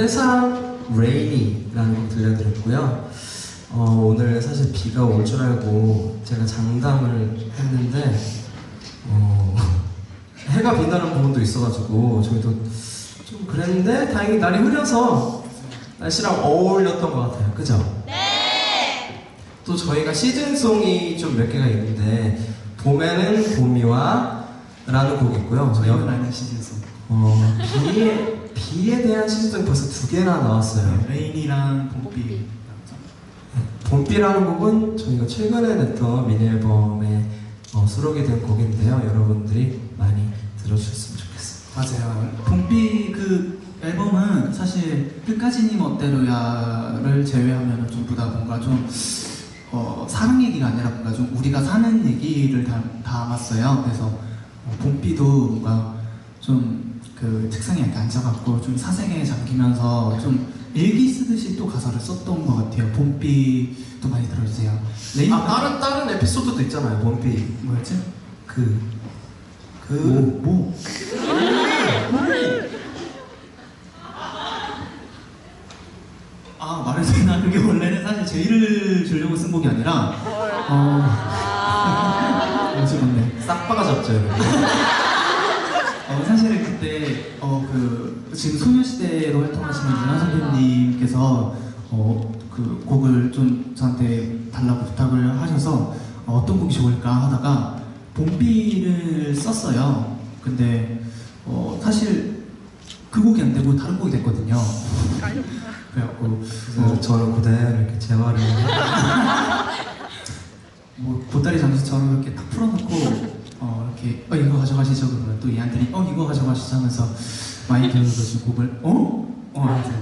세상 레이니라는 곡 들려드렸고요. 어, 오늘 사실 비가 올 줄 알고 제가 장담을 했는데 어, 해가 빛나는 부분도 있어가지고 저희도 좀 그랬는데 다행히 날이 흐려서 날씨랑 어울렸던 것 같아요. 그죠? 네. 또 저희가 시즌송이 좀 몇 개가 있는데 봄에는 봄이와 라는 곡이 있고요. 저 저희는 여, 아는 시즌송 어, 비에, 비에 대한 시즌송이 벌써 두 개나 나왔어요. 레인이랑 봄비 봄비라는 곡은 저희가 최근에 냈던 미니 앨범에 어, 수록이 된 곡인데요. 여러분들이 많이 들어주셨으면 좋겠습니다. 맞아요 봄비 그 앨범은 사실 끝까지 님 어때로야를 제외하면 전부 다 뭔가 좀 어, 사랑 얘기가 아니라 뭔가 좀 우리가 사는 얘기를 담, 담았어요 그래서 어, 봄비도 뭔가 좀 그 책상에 이렇게 앉아갖고 좀 사색에 잠기면서 좀 일기 쓰듯이 또 가사를 썼던 것 같아요 봄비도 많이 들어주세요 레인 아, 다른, 다른 에피소드도 있잖아요. 봄비. 뭐였지? 그, 그, 뭐? 뭐? 아 말해도 되나? 그게 원래는 사실 제의를 주려고 쓴 곡이 아니라 어... 뭔데? 싹바가 잡죠, 여러분. 어, 사실은 그 지금 소녀시대로 활동하시는 윤아 선배님께서 어, 그 곡을 좀 저한테 달라고 부탁을 하셔서 어, 떤 곡이 좋을까 하다가 봄비를 썼어요. 근데 어, 사실 그 곡이 안 되고 다른 곡이 됐거든요. 그래갖고 어, 저는 그대로 이렇게 재활을. 뭐 보따리 장수처럼 이렇게 딱 풀어놓고 어 이렇게 어 이거 가져가시죠. 그러면 또 얘한테는 어 이거 가져가시죠 하면서 많이 들어주신 곡을 어? 어 아무튼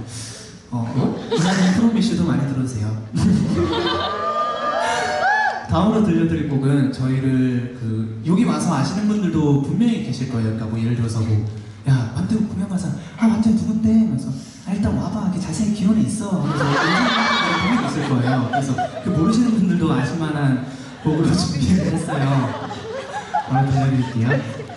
어 우리나라 프로미슈도 많이 들어주세요. 다음으로 들려드릴 곡은 저희를 그 여기 와서 아시는 분들도 분명히 계실 거예요. 그러니까 뭐 예를 들어서 뭐야 완전 공연 가서 아 완전 누군데? 하면서 아 일단 와봐. 이렇게 자세히 기원에 있어. 하면서 분명히 있을 거예요. 그래서 그 모르시는 분들도 아실만한 곡으로 준비를 했어요 Yeah.